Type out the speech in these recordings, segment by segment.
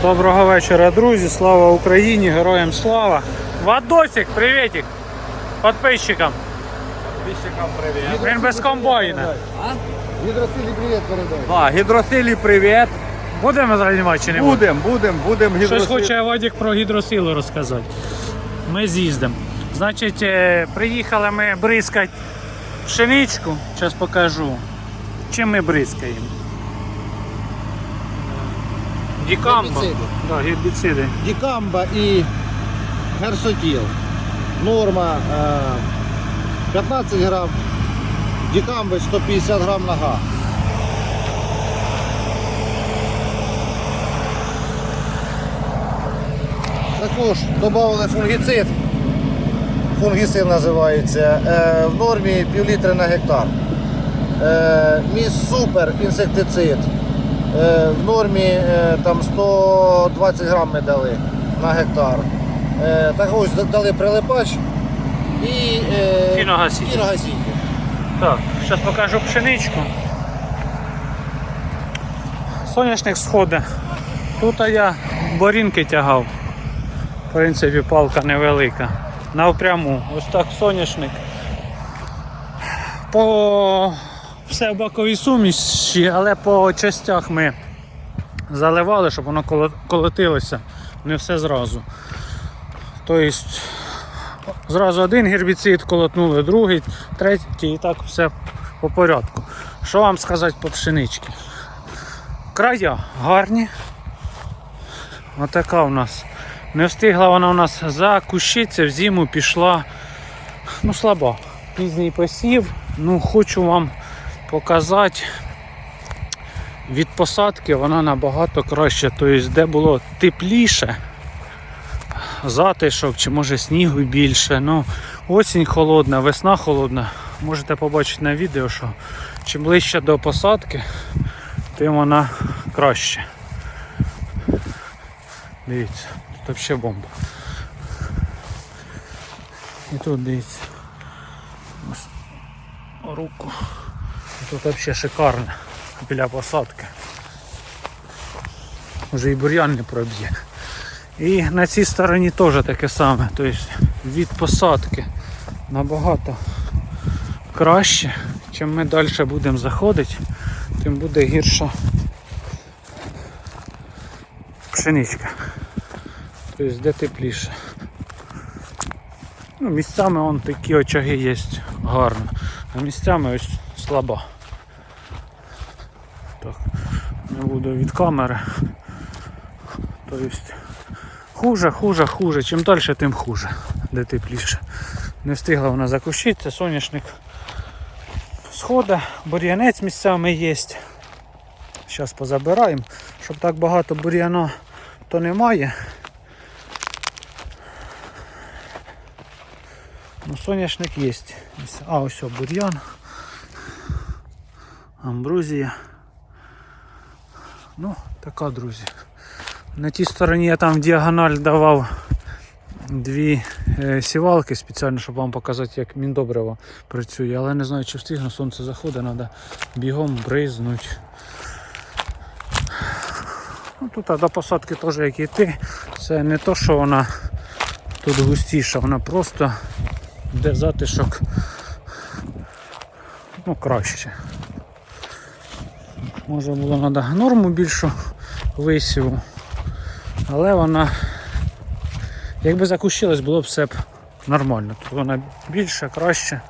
Доброго вечора, друзі. Слава Україні, героям слава. Вадосик, привітик. Подписчикам. Підписчикам привіт. Він без комбайна. Гідросилі привіт передай. А, гідросилі привіт. Будемо займати чи не будемо? Будем, будем, будем Щось хоче Вадик про гідросилу розказати. Ми з'їздимо. Значить, е, приїхали ми бризкати пшеничку. Зараз покажу. Чим ми бризкаємо? Дікамбо. Гербіциди. Да, гербіциди. Дікамба і герсотіл. Норма е, 15 грам. Дікамби 150 грам на га. Також додали фунгіцид. Фунгіцид називається. Е, в нормі пів літри на гектар. Е, міс супер інсектицид. Е, в нормі е, там 120 грам ми дали на гектар. Е, також д- дали прилипач і кіногаситель. Так, зараз покажу пшеничку. Соняшник сходить. Тут я борінки тягав. В принципі, палка невелика. Навпряму. Ось так соняшник. По все в баковій суміші, але по частях ми заливали, щоб воно колотилося. Не все зразу. Тобто Зразу один гербіцид колотнули, другий, третій і так все по порядку. Що вам сказати по пшеничці? Края гарні. Отака у нас. Не встигла вона у нас закущитися, в зиму пішла ну, слаба. Пізній посів. Ну, хочу вам показати. Від посадки вона набагато краще. Тобто, де було тепліше, затишок, чи може снігу більше. Ну, осінь холодна, весна холодна. Можете побачити на відео, що чим ближче до посадки, тим вона краще. Дивіться, тут взагалі бомба. І тут дивіться. Руку. Тут взагалі шикарно біля посадки. Вже і бур'ян не проб'є. І на цій стороні теж таке саме. Тобто від посадки набагато краще. Чим ми далі будемо заходити, тим буде гірша пшеничка. Тобто де тепліше. Ну, місцями вон такі очаги є гарно, а місцями ось слаба. Так, не буду від камери. Тобто хуже, хуже, хуже. Чим далі, тим хуже, де тепліше. Не встигла вона закущитися, соняшник сходить, бур'янець місцями є. Зараз позабираємо, щоб так багато бур'яна то немає. Ну, соняшник є. А, ось бур'ян. Амбрузія. Ну, така, друзі. На тій стороні я там в діагональ давав дві е, сівалки спеціально, щоб вам показати, як міндобриво працює. Але не знаю, чи встигну, сонце заходить, треба бігом бризнути. Ну, тут до посадки теж як йти. Це не то, що вона тут густіша, вона просто де затишок ну, краще. Може було треба норму більшу висіву. Але вона, якби закущилась, було б все б нормально. Тут вона більше, краще.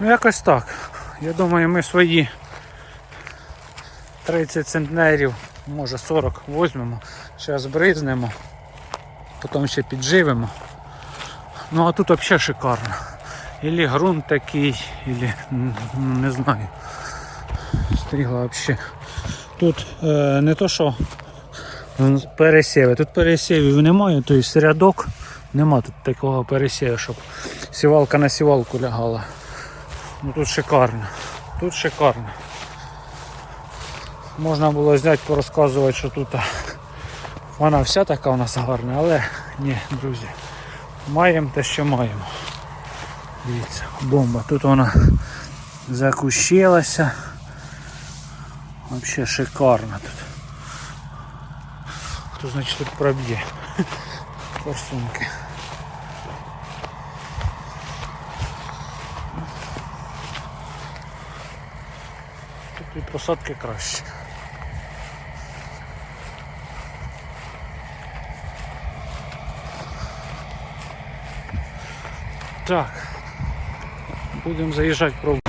Ну якось так. Я думаю, ми свої 30 центнерів, може 40 візьмемо, зараз бризнемо, потім ще підживемо. Ну а тут взагалі шикарно. Ілі ґрунт такий, ілі не знаю. Стрігла взагалі. Тут е, не то що пересіви, тут пересівів немає, тобто рядок нема тут такого пересіву, щоб сівалка на сівалку лягала. Ну тут шикарно. Тут шикарно. Можна було зняти, порозказувати, що тут вона вся така у нас гарна, але ні, друзі. Маємо те, що маємо. Дивіться, бомба. Тут вона закущилася. Вообще шикарно тут. Хто значить тут проб'є? Форсунки. Тут і посадки краще. Так. Будемо заїжджати пробувати.